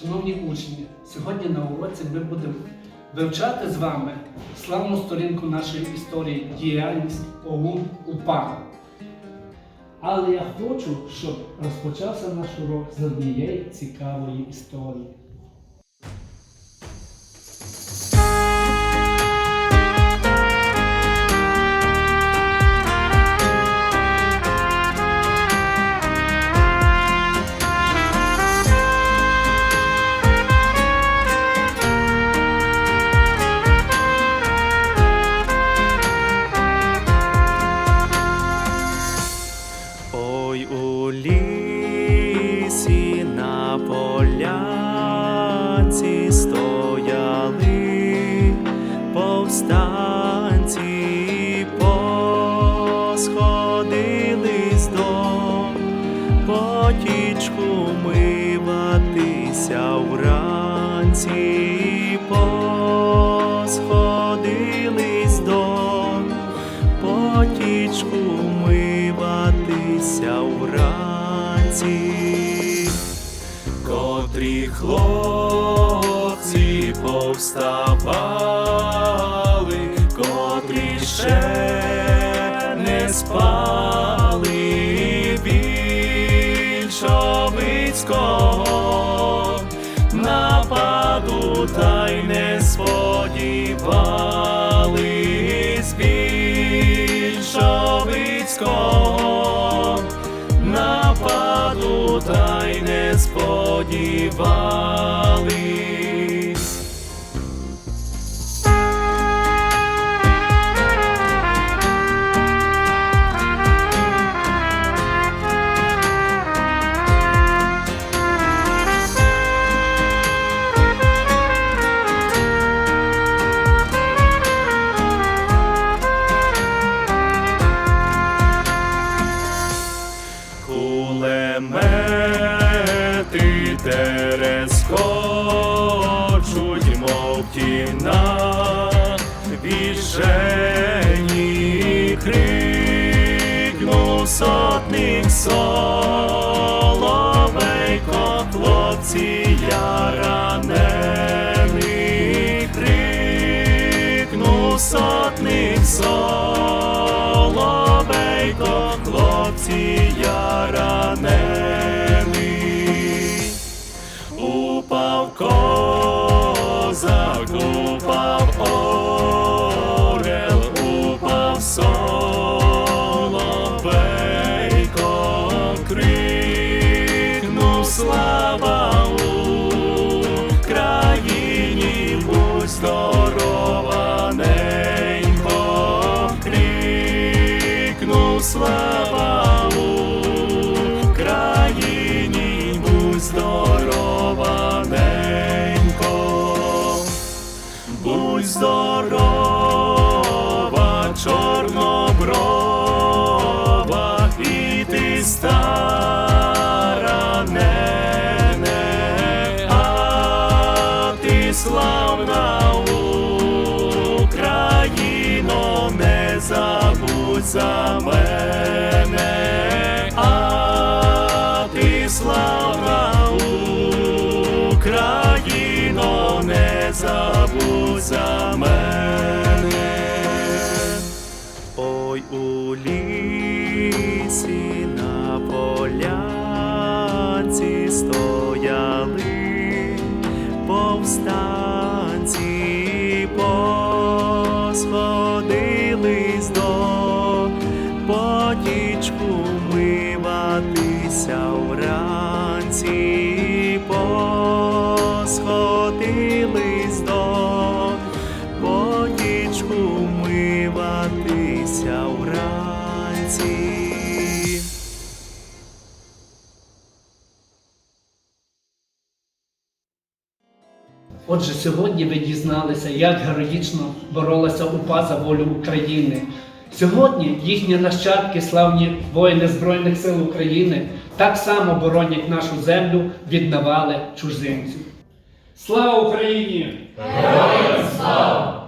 Шановні учні, сьогодні на уроці ми будемо вивчати з вами славну сторінку нашої історії діяльність ОУН УПА. Але я хочу, щоб розпочався наш урок з однієї цікавої історії. Полянці стояли повстанці, посходились до потічку миватися вранці, посходились до потічку миватися вранці, котрі хлопці повставали, котрі ще не спали більшовицького нападу та й не сподівались більшовицького нападу та й не сподівались. Тіна, віжені крикнув сотник соловейко, хлопці я ранений, крикнув сотник соловейко, хлопці забудь за мене, а ти славна Україно, не забудь за мене. Ой у лісі на полянці стояли повстанці, посходились вранці. Отже, сьогодні ви дізналися, як героїчно боролася УПА за волю України. Сьогодні їхні нащадки, славні воїни Збройних сил України, так само боронять нашу землю від навали чужинців. Слава Україні! Героям слава!